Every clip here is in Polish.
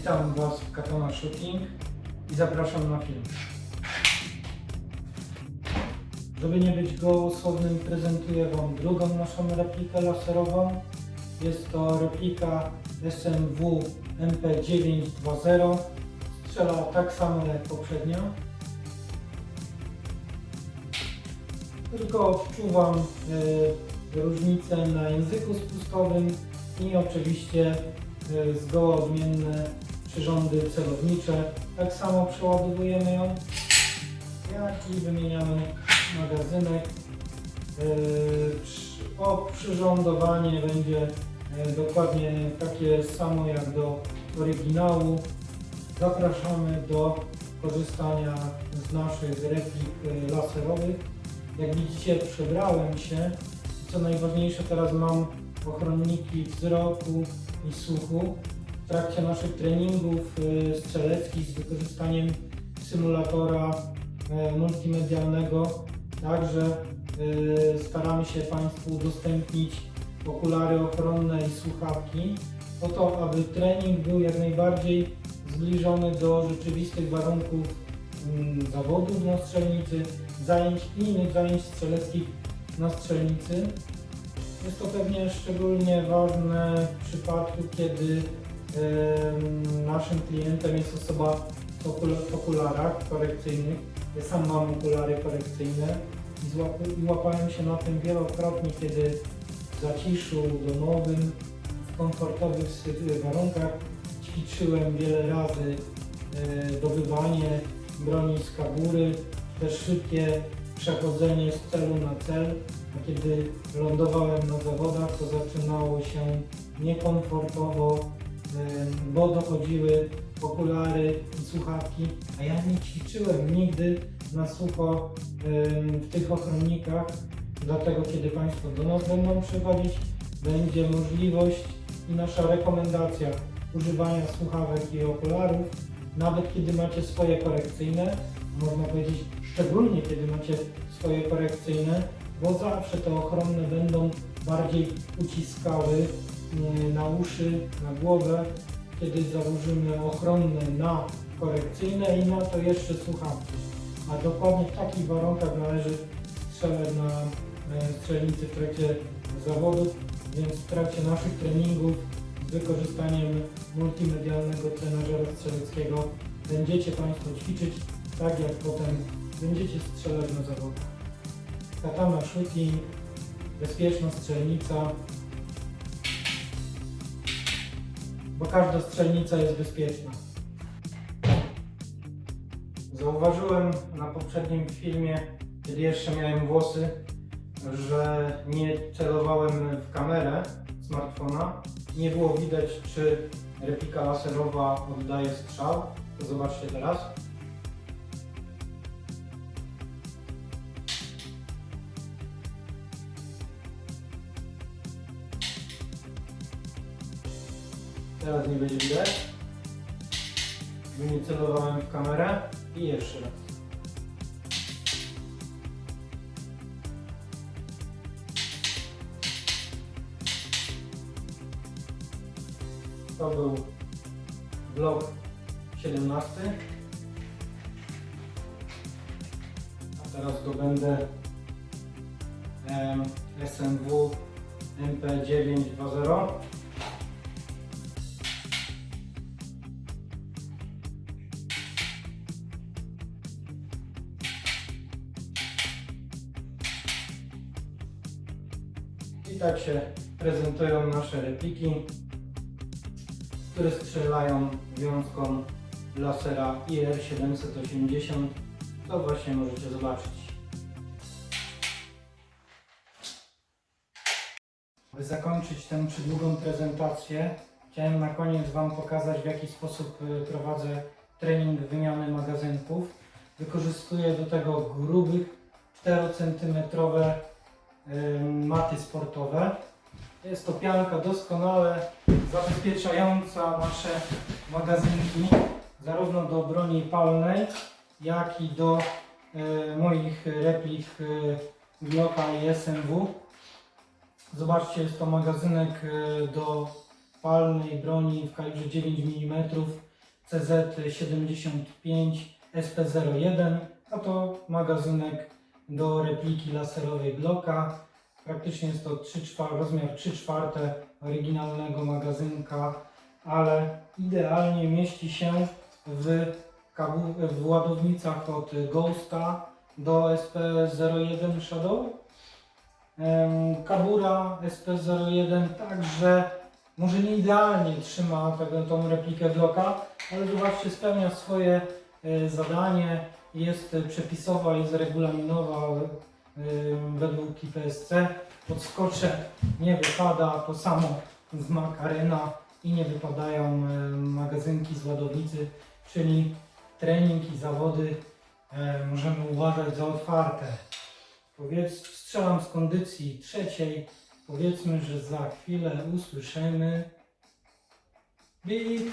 Witam Was w Katana Shooting i zapraszam na film. Żeby nie być gołosłownym, prezentuję Wam drugą naszą replikę laserową. Jest to replika SMW MP920. Strzela tak samo jak poprzednia. Tylko odczuwam y, różnicę na języku spustowym i oczywiście y, zgoła odmienne przyrządy celownicze. Tak samo przeładowujemy ją, jak i wymieniamy magazynek. Y, przy- Oprzyrządowanie będzie y, dokładnie takie samo jak do oryginału. Zapraszamy do korzystania z naszych replik y, laserowych. Jak widzicie, przebrałem się. Co najważniejsze, teraz mam ochronniki wzroku i słuchu. Trakcie naszych treningów y, strzeleckich z wykorzystaniem symulatora y, multimedialnego także y, staramy się Państwu udostępnić okulary ochronne i słuchawki po to, aby trening był jak najbardziej zbliżony do rzeczywistych warunków mm, zawodów na strzelnicy, zajęć i innych zajęć strzeleckich na strzelnicy. Jest to pewnie szczególnie ważne w przypadku, kiedy naszym klientem jest osoba w okul- w okularach korekcyjnych. Ja sam mam okulary korekcyjne i łapałem się na tym wielokrotnie, kiedy w zaciszu domowym, w komfortowych warunkach ćwiczyłem wiele razy e, dobywanie broni z kabury, też szybkie przechodzenie z celu na cel, a kiedy lądowałem na zawodach, to zaczynało się niekomfortowo, bo dochodziły okulary i słuchawki, a ja nie ćwiczyłem nigdy na sucho w tych ochronnikach, dlatego kiedy Państwo do nas będą przychodzić, będzie możliwość i nasza rekomendacja używania słuchawek i okularów, nawet kiedy macie swoje korekcyjne, można powiedzieć szczególnie kiedy macie swoje korekcyjne, bo zawsze te ochronne będą bardziej uciskały na uszy, na głowę, kiedy założymy ochronne na korekcyjne i na to jeszcze słuchawki. A dokładnie w takich warunkach należy strzelać na e, strzelnicy w trakcie zawodów, więc w trakcie naszych treningów z wykorzystaniem multimedialnego trenażera strzeleckiego będziecie Państwo ćwiczyć tak jak potem będziecie strzelać na zawodach. Katana shooting, bezpieczna strzelnica, bo każda strzelnica jest bezpieczna. Zauważyłem na poprzednim filmie, kiedy jeszcze miałem włosy, że nie celowałem w kamerę smartfona. Nie było widać, czy replika laserowa oddaje strzał. To zobaczcie teraz. Teraz nie będzie widać. Bo celowałem w kamerę. I jeszcze raz. To był vlog 17. A teraz go będę SMW MP920. I tak się prezentują nasze repliki, które strzelają wiązką lasera IR780. To właśnie możecie zobaczyć. By zakończyć tę przydługą prezentację, chciałem na koniec Wam pokazać w jaki sposób y, prowadzę trening wymiany magazynków. Wykorzystuję do tego grubych 4 cm maty sportowe. Jest to pianka doskonale zabezpieczająca nasze magazynki zarówno do broni palnej, jak i do e, moich replik e, Glocka i SMW. Zobaczcie, jest to magazynek e, do palnej broni w kalibrze 9 mm CZ75 SP01, a to magazynek do repliki laserowej Glocka. Praktycznie jest to 3 czwar- rozmiar 3 czwarte oryginalnego magazynka, ale idealnie mieści się w, w ładownicach od Ghosta do SP01 Shadow. Kabura SP01 także może nie idealnie trzyma tego, tą replikę Glocka, ale zobaczcie, spełnia swoje e, zadanie. Jest przepisowa, jest regulaminowa według IPSC. Podskocze nie wypada, to samo z Macarena i nie wypadają magazynki z ładownicy, czyli trening i zawody e, możemy uważać za otwarte. Powiedz, strzelam z kondycji trzeciej. Powiedzmy, że za chwilę usłyszymy bip.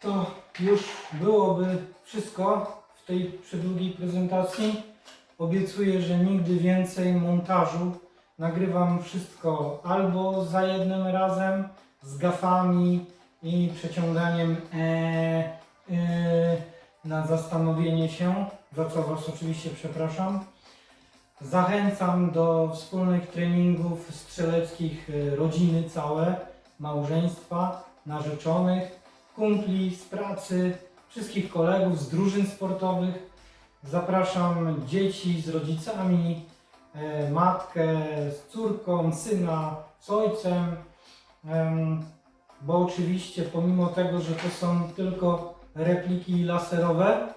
To już byłoby wszystko w tej przedługiej prezentacji. Obiecuję, że nigdy więcej montażu nagrywam wszystko albo za jednym razem z gafami i przeciąganiem e, e, na zastanowienie się, za co Was oczywiście przepraszam. Zachęcam do wspólnych treningów strzeleckich e, rodziny całe, małżeństwa, narzeczonych, kumpli z pracy, wszystkich kolegów z drużyn sportowych. Zapraszam dzieci z rodzicami, e, matkę z córką, syna z ojcem, em, bo oczywiście pomimo tego, że to są tylko repliki laserowe,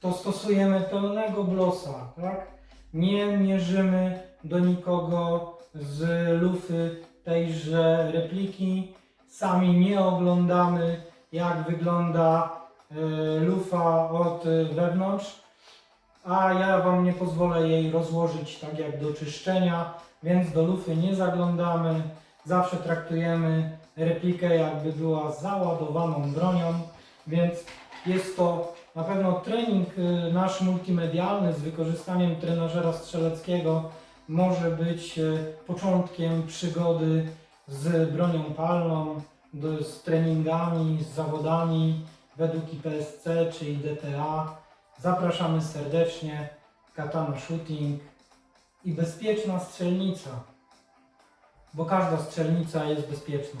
to stosujemy pełnego blosa, tak? Nie mierzymy do nikogo z lufy tejże repliki, sami nie oglądamy jak wygląda e, lufa od e, wewnątrz, a ja Wam nie pozwolę jej rozłożyć tak jak do czyszczenia, więc do lufy nie zaglądamy. Zawsze traktujemy replikę jakby była załadowaną bronią, więc jest to na pewno trening y, nasz multimedialny z wykorzystaniem trenażera strzeleckiego może być początkiem przygody z bronią palną, do, z treningami, z zawodami według IPSC czy IDTA. Zapraszamy serdecznie. Katana Shooting i bezpieczna strzelnica, bo każda strzelnica jest bezpieczna.